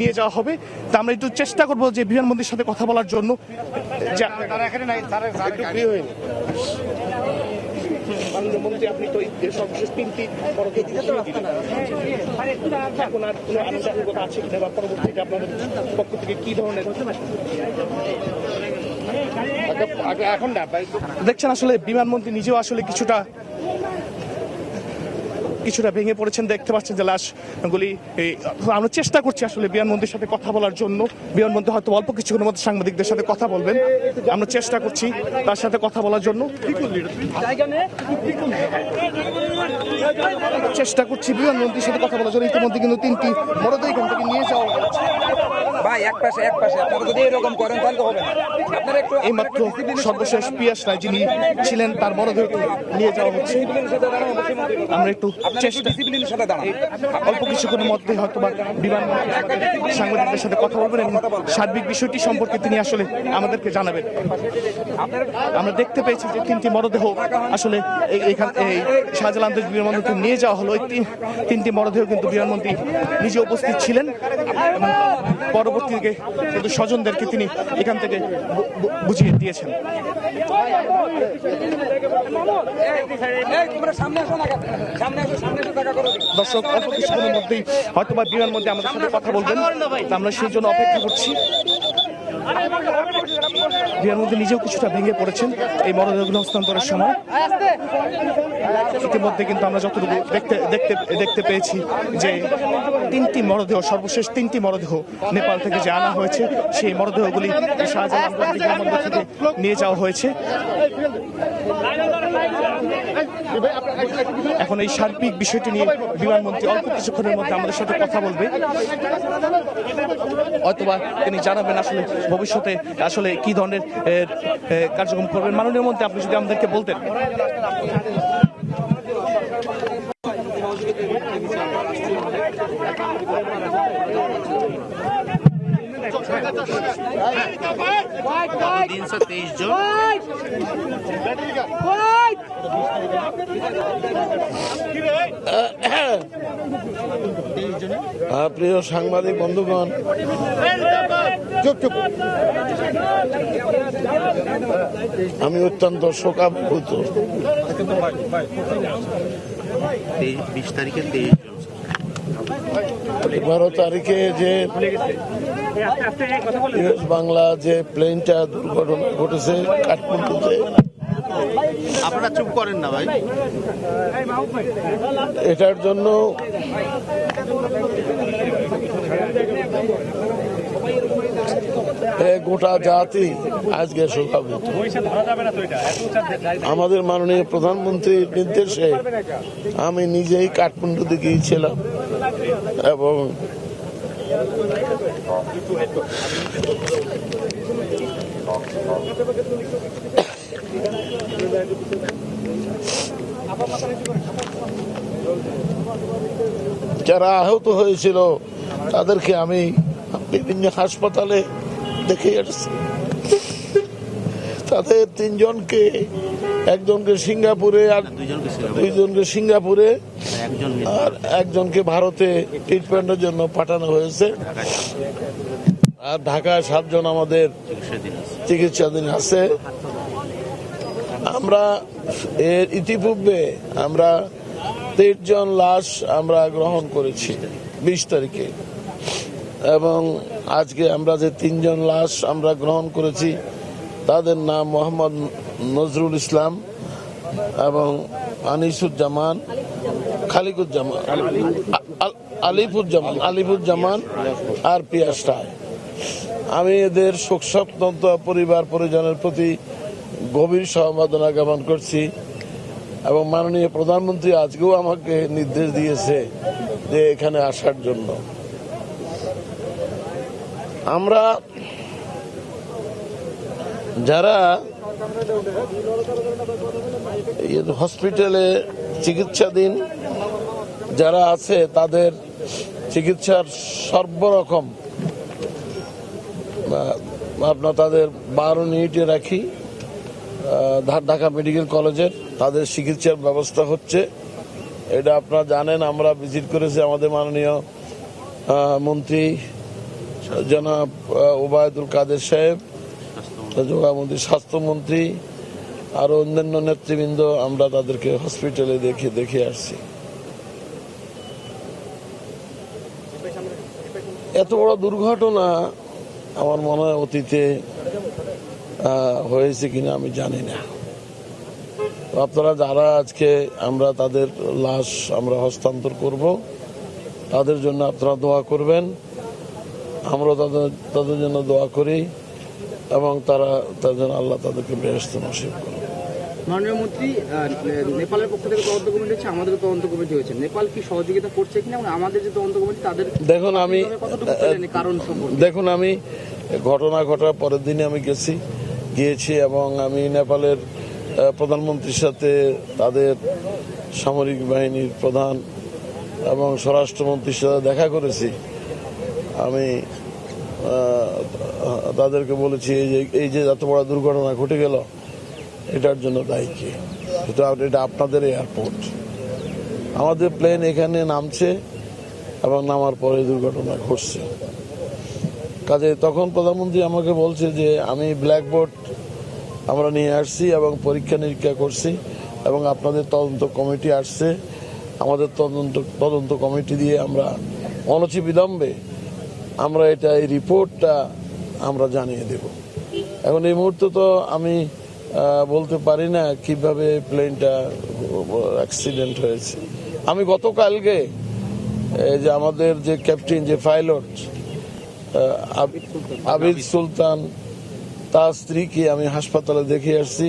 নিয়ে যাওয়া হবে। তা আমরা একটু চেষ্টা করব যে বিমানবন্দরের সাথে কথা বলার জন্য। দেখছেন আসলে বিমানমন্ত্রী নিজেও আসলে কিছুটা কিছুটা ভেঙে পড়েছেন, দেখতে পাচ্ছেন যে লাশগুলি আমরা চেষ্টা করছি আসলে বিমানমন্ত্রীর সাথে কথা বলার জন্য। বিমানমন্ত্রী হয়তো অল্প কিছুক্ষণের মধ্যে সাংবাদিকদের সাথে কথা বলবেন। আমরা চেষ্টা করছি তার সাথে কথা বলার জন্য। চেষ্টা করছি বিমানমন্ত্রীর সাথে কথা বলার জন্য। ইতিমধ্যে কিন্তু তিনটি মরদেহ এখান থেকে নিয়ে যাওয়া ভাই, এক পাশে এক পাশে। আপনারা যদি এরকম করেন, তাহলে হবে না। এইমাত্র সর্বশেষ পিয়াস রায় যিনি ছিলেন তার মরদেহ নিয়ে যাওয়া হচ্ছে। আমরা একটু চেষ্টা অল্প কিছুক্ষণের মধ্যে হয়তো বা বিমান সাংবাদিকদের সাথে কথা বলবেন এবং সার্বিক বিষয়টি সম্পর্কে তিনি আসলে আমাদেরকে জানাবেন। আমরা দেখতে পেয়েছি যে তিনটি মরদেহ আসলে এইখান এই শাহজালাল বিমানবন্দর নিয়ে যাওয়া হলো। তিনটি মরদেহ কিন্তু বিমানমন্ত্রী নিজে উপস্থিত ছিলেন এবং পরবর্তীতে কিন্তু স্বজনদেরকে তিনি এখান থেকে বুঝিয়ে দিয়েছেন। দর্শক, অল্প কিছুক্ষণের মধ্যেই হয়তো বা বিমান মধ্যে আমাদের সাথে কথা বলবেন। আমরা সেই জন্য অপেক্ষা করছি। বিয়ার মধ্যে নিজেও কিছুটা ভেঙে পড়েছেন এই মরদেহগুলো হস্তান্তরের সময়। ইতিমধ্যে কিন্তু আমরা যতটুকু দেখতে দেখতে দেখতে পেয়েছি যে তিনটি মরদেহ, সর্বশেষ তিনটি মরদেহ নেপাল থেকে যে আনা হয়েছে, সেই মরদেহগুলি থেকে নিয়ে যাওয়া হয়েছে। এখন এই সার্বিক বিষয়টি নিয়ে বিমানমন্ত্রী অল্প কিছুক্ষণের মধ্যে আমাদের সাথে কথা বলবে। অথবা তিনি জানাবেন আসলে ভবিষ্যতে আসলে কি ধরনের কার্যক্রম করবেন? মাননীয় মন্ত্রী আপনি যদি আমাদেরকে বলতেন। তিনশো তেইশ জন প্রিয় সাংবাদিক বন্ধুগণ। আমি অত্যন্ত শোকাভূত বিশ তারিখে তেইশ জন। এগারো তারিখে যে ইউএস বাংলা যে প্লেনটা দুর্ঘটনা ঘটেছে কাঠমান্ডুতে আপনারা চুপ করেন না ভাই। এটার জন্য এ গোটা জাতি আজকে শোকাভূত আমাদের মাননীয় প্রধানমন্ত্রীর নির্দেশে আমি নিজেই কাঠমান্ডুতে গিয়েছিলাম এবং যারা আহত হয়েছিল তাদেরকে আমি বিভিন্ন হাসপাতালে দেখে আসছি। তাদের তিনজনকে একজনকে সিঙ্গাপুরে আর দুইজনকে সিঙ্গাপুরে আর একজনকে ভারতে ট্রিটমেন্টের জন্য পাঠানো হয়েছে। আর ঢাকায় সাতজন আমাদের চিকিৎসাধীন আছে। আমরা এর ইতিপূর্বে আমরা তেইশ জন লাশ আমরা গ্রহণ করেছি বিশ তারিখে। এবং আজকে আমরা যে তিনজন লাশ আমরা গ্রহণ করেছি, তাদের নাম মোহাম্মদ নজরুল ইসলাম এবং আনিসুজ্জামান। খালিকুজ্জামান। আ- আ- আলিফুজ্জামান আলিফুজ্জামান আর পিয়াস রায় আমি এদের শোক সন্তপ্ত পরিবার পরিজনের প্রতি গভীর সমবেদনা জ্ঞাপন করছি এবং মাননীয় প্রধানমন্ত্রী আজকেও আমাকে নির্দেশ দিয়েছে যে এখানে আসার জন্য। আমরা যারা হসপিটালে চিকিৎসাধীন যারা আছে, তাদের চিকিৎসার সর্বরকম আপনার তাদের বারো মিনিটে রাখি। ঢাকা মেডিকেল কলেজের তাদের চিকিৎসার ব্যবস্থা হচ্ছে। এটা আপনারা জানেন, আমরা ভিজিট করেছি আমাদের মাননীয় মন্ত্রী জনাব ওবায়দুল কাদের সাহেব। যোগামন্ত্রী, স্বাস্থ্যমন্ত্রী, আর অন্যান্য নেতৃবৃন্দ আমরা তাদেরকে হসপিটালে দেখে দেখে আসছি। এত বড় দুর্ঘটনা আমার মনে হয় অতীতে হয়েছে কিনা আমি জানি না। আপনারা যারা আজকে আমরা তাদের লাশ আমরা হস্তান্তর করব, তাদের জন্য আপনারা দোয়া করবেন। আমরা তাদের তাদের জন্য দোয়া করি। এবং তারা তার জন্য আল্লাহ তাদেরকে বেহস্ত নসিব করে। মাননীয় মন্ত্রী নেপালের পক্ষ থেকে তদন্ত কমিটি হচ্ছে আমাদের তদন্ত কমিটি হয়েছে। নেপাল কি সহযোগিতা করছে কিনা আমাদের যে তদন্ত কমিটি তাদের দেখুন আমি কারণ দেখুন আমি ঘটনা ঘটার পরের দিনে আমি গেছি গিয়েছি এবং আমি নেপালের প্রধানমন্ত্রীর সাথে তাদের সামরিক বাহিনীর প্রধান এবং স্বরাষ্ট্রমন্ত্রীর সাথে দেখা করেছি। আমি তাদেরকে বলেছি, এই যে এই যে এত বড় দুর্ঘটনা ঘটে গেল, এটার জন্য দায়ী কে? এটা এটা আপনাদের এয়ারপোর্ট আমাদের প্লেন এখানে নামছে এবং নামার পরে দুর্ঘটনা ঘটছে। কাজে তখন প্রধানমন্ত্রী আমাকে বলছে যে, আমি ব্ল্যাকবোর্ড আমরা নিয়ে আসছি এবং পরীক্ষা নিরীক্ষা করছি এবং আপনাদের তদন্ত কমিটি আসছে। আমাদের তদন্ত তদন্ত কমিটি দিয়ে আমরা অনচি বিলম্বে আমরা এটা, এই রিপোর্টটা আমরা জানিয়ে দেব। এখন এই মুহূর্তে তো আমি বলতে পারি না কীভাবে প্লেনটা অ্যাক্সিডেন্ট হয়েছে। আমি গতকালকে যে আমাদের যে ক্যাপ্টেন যে পাইলট আবিদ সুলতান, তার স্ত্রীকে আমি হাসপাতালে দেখে আসছি।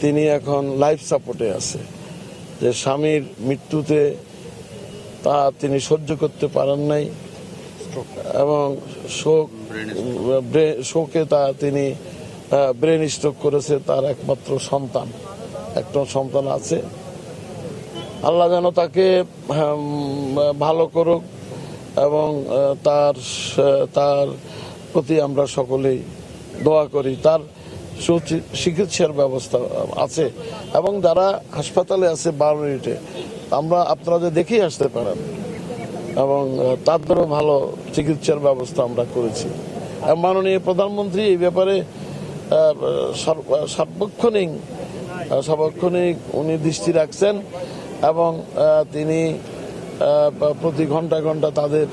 তিনি এখন লাইফ সাপোর্টে আছে। যে স্বামীর মৃত্যুতে তা তিনি সহ্য করতে পারেন নাই। এবং শোক শোকে তা তিনি ব্রেন স্ট্রোক করেছে তার একমাত্র সন্তান। একটা সন্তান আছে। আল্লাহ যেন তাকে ভালো করুক এবং তার তার প্রতি আমরা সকলেই দোয়া করি। তার চিকিৎসার ব্যবস্থা আছে এবং যারা হাসপাতালে আছে বারো মিনিটে, আমরা আপনারা যে দেখেই আসতে পারেন। এবং তাদেরও ভালো চিকিৎসার ব্যবস্থা আমরা করেছি। মাননীয় প্রধানমন্ত্রী এই ব্যাপারে সার্বক্ষণিক সার্বক্ষণিক উনি দৃষ্টি রাখছেন এবং তিনি প্রতি ঘণ্টা ঘণ্টা তাদের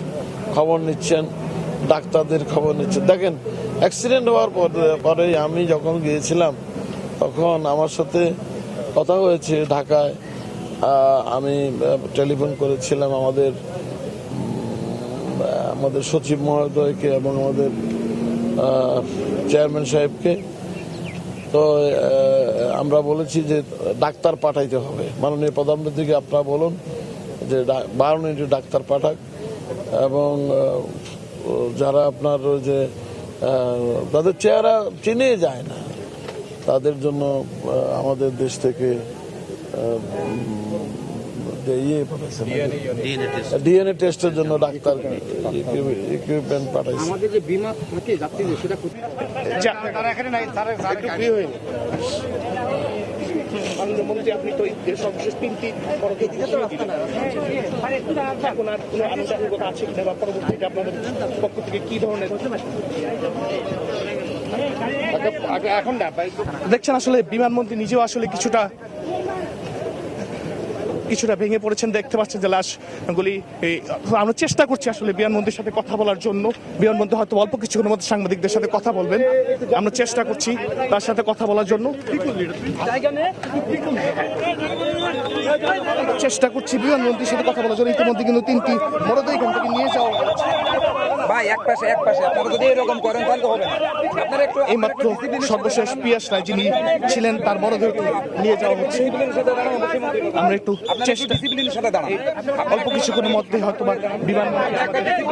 খবর নিচ্ছেন, ডাক্তারদের খবর নিচ্ছেন। দেখেন অ্যাক্সিডেন্ট হওয়ার পরে আমি যখন গিয়েছিলাম, তখন আমার সাথে কথা হয়েছে ঢাকায়। আমি টেলিফোন করেছিলাম আমাদের আমাদের সচিব মহোদয়কে এবং আমাদের চেয়ারম্যান সাহেবকে। তো আমরা বলেছি যে ডাক্তার পাঠাইতে হবে। মাননীয় প্রধানমন্ত্রীকে আপনারা বলুন যে বারো মিনিটে ডাক্তার পাঠাক এবং যারা আপনার যে তাদের চেহারা চিনে যায় না, তাদের জন্য আমাদের দেশ থেকে ইয়ে পাঠাইছে ডিএনএ টেস্টের জন্য ডাক্তার ইকুইপমেন্ট পাঠাইছে। আমাদের যে বিমা থাকে যাত্রীদের সেটা কোথায়? যা- একটু free হয়ে নিন। মাননীয় মন্ত্রী আপনি তো এই সর্বশেষ তিনটি পদক্ষেপ এখন আর কোনো আনুষ্ঠানিকতা আছে কিনা বা পরবর্তীতে আপনাদের পক্ষ থেকে কি ধরনের দেখছেন আসলে বিমানমন্ত্রী নিজেও আসলে কিছুটা কিছুটা ভেঙে পড়েছেন দেখতে পাচ্ছেন যে লাশগুলি আমরা চেষ্টা করছি আসলে বিমানমন্ত্রীর সাথে কথা বলার জন্য। বিমানমন্ত্রী হয়তো অল্প কিছুক্ষণের মধ্যে সাংবাদিকদের সাথে কথা বলবেন। আমরা চেষ্টা করছি তার সাথে কথা বলার জন্য। চেষ্টা করছি বিমানমন্ত্রীর সাথে কথা বলার জন্য। ইতিমধ্যে কিন্তু তিনটি মরদেহ এখান থেকে নিয়ে যাওয়া হচ্ছে। ভাই এক পাশে এক পাশে। আপনারা যদি এরকম করেন তাহলে হবে না। আপনারা একটু এই মাত্র সর্বশেষ পিয়াস রায় যিনি ছিলেন তার মরদেহটি নিয়ে যাওয়া হচ্ছে। আমরা একটু চেষ্টা। অল্প কিছুক্ষণের মধ্যে হয়তো বা বিমান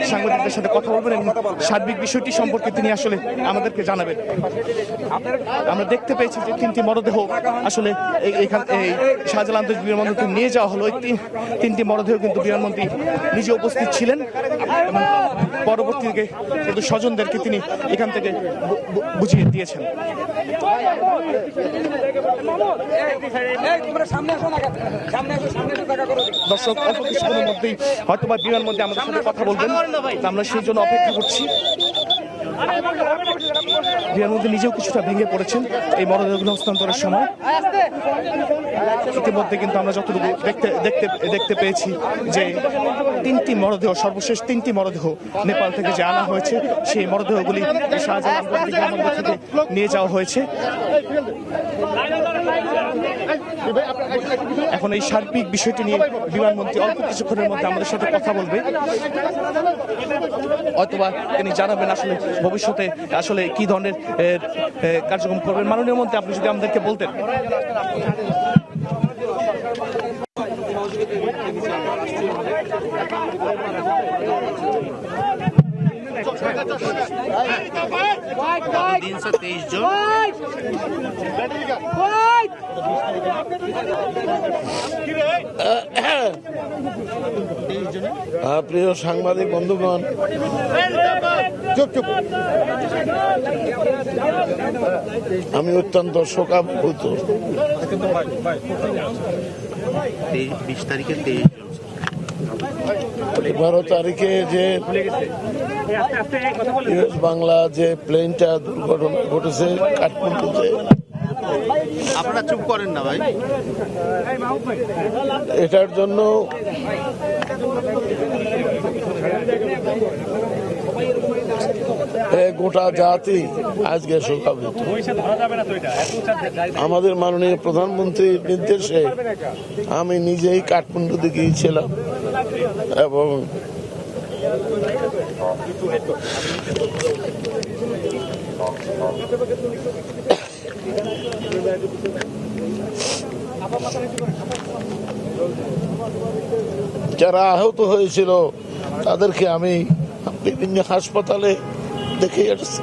সাংবাদিকদের সাথে কথা বলবেন এবং সার্বিক বিষয়টি সম্পর্কে তিনি আসলে আমাদেরকে জানাবেন। আমরা দেখতে পেয়েছি যে তিনটি মরদেহ আসলে এই- এখান এই শাহজালাল আন্তর্জাতিক বিমানবন্দর নিয়ে যাওয়া হলো। তিনটি মরদেহ কিন্তু বিমানমন্ত্রী নিজে উপস্থিত ছিলেন এবং পরবর্তীতে কিন্তু স্বজনদেরকে তিনি এখান থেকে বুঝিয়ে দিয়েছেন। দর্শক, অল্প কিছুক্ষণের মধ্যেই হয়তো বা বিমান মধ্যে আমাদের সাথে কথা বলবেন। আমরা সেই জন্য অপেক্ষা করছি। বিমান মধ্যে নিজেও কিছুটা ভেঙে পড়েছেন এই মরদেহগুলো হস্তান্তরের সময়। ইতিমধ্যে কিন্তু আমরা যতটুকু দেখতে দেখতে দেখতে পেয়েছি যে তিনটি মরদেহ, সর্বশেষ তিনটি মরদেহ নেপাল থেকে যে আনা হয়েছে, সেই মরদেহগুলি বিমানবন্দর থেকে নিয়ে যাওয়া হয়েছে। এখন এই সার্বিক বিষয়টি নিয়ে বিমানমন্ত্রী অল্প কিছুক্ষণের মধ্যে আমাদের সাথে কথা বলবে। অথবা তিনি জানাবেন আসলে ভবিষ্যতে আসলে কি ধরনের কার্যক্রম করবেন? মাননীয় মন্ত্রী, আপনি যদি আমাদেরকে বলতেন। প্রিয় সাংবাদিক, বন্ধুগণ চুপ চুপ। আমি অত্যন্ত শোকাভূত বিশ তারিখে এগারো বারো তারিখে যে ইউএস বাংলা যে প্লেনটা দুর্ঘটনা ঘটেছে কাঠমান্ডুতে আপনারা চুপ করেন না ভাই। এটার জন্য গোটা জাতি আজকে শোকাবৃত। আমাদের মাননীয় প্রধানমন্ত্রীর নির্দেশে আমি নিজেই কাঠমান্ডুতে গিয়েছিলাম এবং যারা আহত হয়েছিল, তাদেরকে আমি বিভিন্ন হাসপাতালে দেখে আসছি।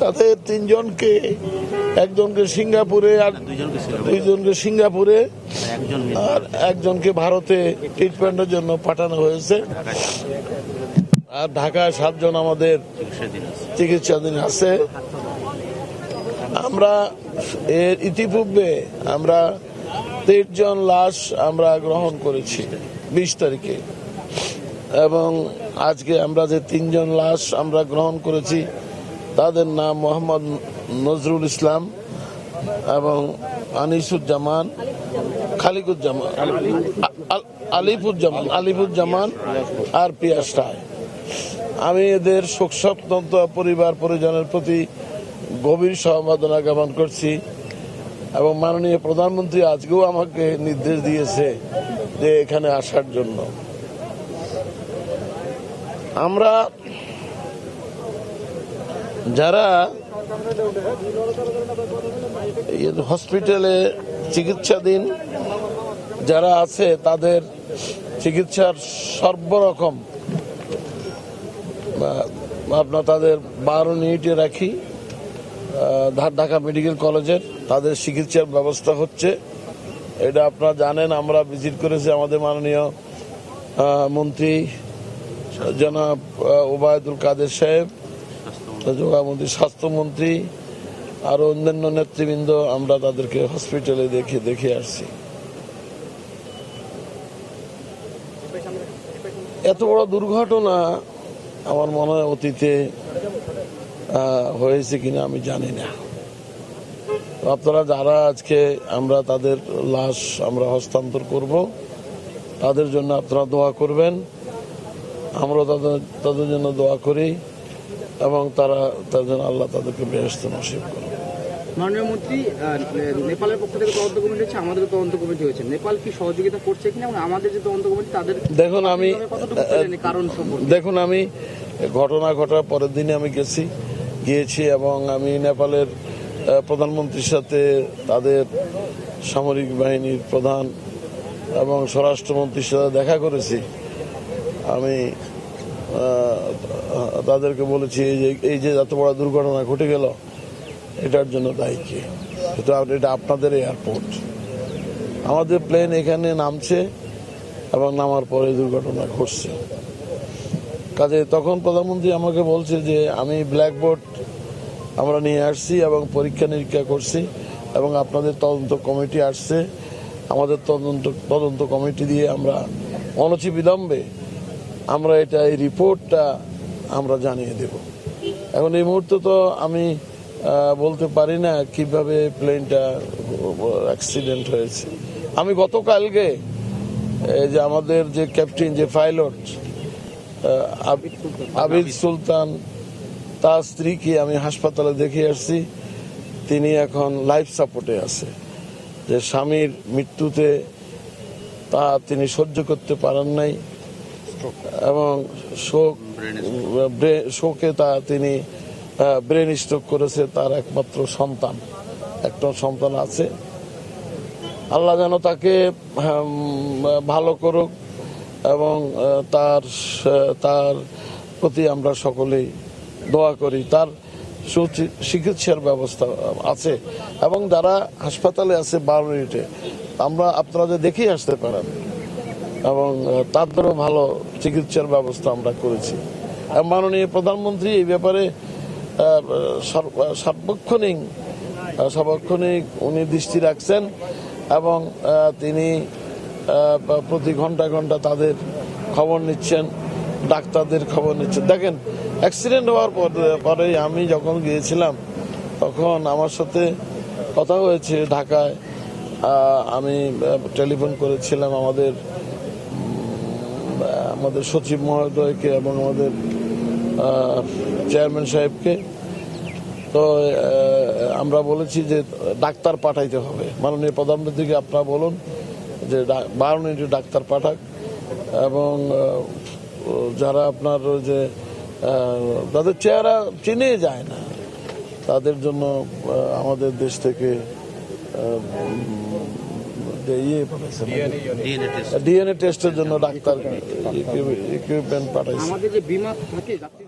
তাদের তিনজনকে একজনকে সিঙ্গাপুরে আর দুইজনকে সিঙ্গাপুরে। আর একজনকে ভারতে ট্রিটমেন্টের জন্য পাঠানো হয়েছে। আর ঢাকায় সাতজন আমাদের চিকিৎসাধীন আছে। আমরা এর ইতিপূর্বে আমরা তেইশ জন লাশ আমরা গ্রহণ করেছি বিশ তারিখে। এবং আজকে আমরা যে তিনজন লাশ আমরা গ্রহণ করেছি, তাদের নাম মোহাম্মদ নজরুল ইসলাম এবং আনিসুজ্জামান, খালিকুজ্জামান আলিফুজ্জামান আলিফুজ্জামান আর পিয়াস রায়। আমি এদের শোক শোকসপ্তন্ত পরিবার পরিজনের প্রতি গভীর সমবেদনা জ্ঞাপন করছি এবং মাননীয় প্রধানমন্ত্রী আজকেও আমাকে নির্দেশ দিয়েছে যে এখানে আসার জন্য। আমরা যারা হসপিটালে চিকিৎসাধীন যারা আছে, তাদের চিকিৎসার সর্বরকম আপনার তাদের বারো মিনিটে রাখি। ঢাকা মেডিকেল কলেজের তাদের চিকিৎসার ব্যবস্থা হচ্ছে। এটা আপনারা জানেন, আমরা ভিজিট করেছি আমাদের মাননীয় মন্ত্রী জনাব ওবায়দুল কাদের সাহেব যোগামন্ত্রী স্বাস্থ্যমন্ত্রী, আর অন্যান্য নেতৃবৃন্দ, আমরা তাদেরকে হসপিটালে দেখে দেখে আসছি। এত বড় দুর্ঘটনা আমার মনে হয় অতীতে হয়েছে কিনা আমি জানি না। আপনারা যারা আজকে আমরা তাদের লাশ আমরা হস্তান্তর করব, তাদের জন্য আপনারা দোয়া করবেন। আমরা তাদের তাদের জন্য দোয়া করি এবং তারা তার জন্য আল্লাহ তাদেরকে বেহস্ত নসিব করে। মাননীয় মন্ত্রী নেপালের পক্ষ থেকে তদন্ত কমিটি হচ্ছে আমাদের তদন্ত কমিটি হয়েছে। নেপাল কি সহযোগিতা করছে কিনা আমাদের যে তদন্ত কমিটি তাদের দেখুন আমি কারণ দেখুন আমি ঘটনা ঘটার পরের দিনে আমি গেছি গিয়েছি এবং আমি নেপালের প্রধানমন্ত্রীর সাথে তাদের সামরিক বাহিনীর প্রধান এবং স্বরাষ্ট্রমন্ত্রীর সাথে দেখা করেছি। আমি তাদেরকে বলেছি, এই যে এই যে এত বড় দুর্ঘটনা ঘটে গেল, এটার জন্য দায়ী কে? এটা আপনাদের এয়ারপোর্ট আমাদের প্লেন এখানে নামছে এবং নামার পরে দুর্ঘটনা ঘটছে। কাজে তখন প্রধানমন্ত্রী আমাকে বলছে যে, আমি ব্ল্যাকবোর্ড আমরা নিয়ে আসছি এবং পরীক্ষা নিরীক্ষা করছি এবং আপনাদের তদন্ত কমিটি আসছে। আমাদের তদন্ত তদন্ত কমিটি দিয়ে আমরা অনচি বিলম্বে আমরা এটা, এই রিপোর্টটা আমরা জানিয়ে দেব। এখন এই মুহূর্তে তো আমি বলতে পারি না কীভাবে প্লেনটা অ্যাক্সিডেন্ট হয়েছে। আমি গতকালকে যে আমাদের যে ক্যাপ্টেন যে পাইলট আবিদ সুলতান, তার স্ত্রীকে আমি হাসপাতালে দেখে আসছি। তিনি এখন লাইফ সাপোর্টে আছে। যে স্বামীর মৃত্যুতে তা তিনি সহ্য করতে পারেন নাই। এবং শোক শোকে তা তিনি ব্রেন স্ট্রোক করেছে তার একমাত্র সন্তান। একটা সন্তান আছে। আল্লাহ যেন তাকে ভালো করুক এবং তার তার প্রতি আমরা সকলেই দোয়া করি। তার চিকিৎসার ব্যবস্থা আছে এবং যারা হাসপাতালে আছে বারো মিনিটে, আমরা আপনারা দেখেই আসতে পারেন। এবং তাদেরও ভালো চিকিৎসার ব্যবস্থা আমরা করেছি। মাননীয় প্রধানমন্ত্রী এই ব্যাপারে সার্বক্ষণিক সার্বক্ষণিক উনি দৃষ্টি রাখছেন এবং তিনি প্রতি ঘণ্টা ঘণ্টা তাদের খবর নিচ্ছেন, ডাক্তারদের খবর নিচ্ছেন। দেখেন, অ্যাক্সিডেন্ট হওয়ার পর- আমি যখন গিয়েছিলাম, তখন আমার সাথে কথা হয়েছে ঢাকায়। আমি টেলিফোন করেছিলাম আমাদের আমাদের সচিব মহোদয়কে এবং আমাদের চেয়ারম্যান সাহেবকে। তো আমরা বলেছি যে ডাক্তার পাঠাইতে হবে। মাননীয় প্রধানমন্ত্রীকে আপনারা বলুন যে বারো মিনিটে ডাক্তার পাঠাক এবং যারা আপনার যে তাদের চেহারা চিনে যায় না। তাদের জন্য আমাদের দেশ থেকে ইয়ে পাঠাইছে ডিএনএ টেস্টের জন্য ডাক্তার ইকুইপমেন্ট পাঠাইছে। আমাদের যে বিমা থাকে যাত্রী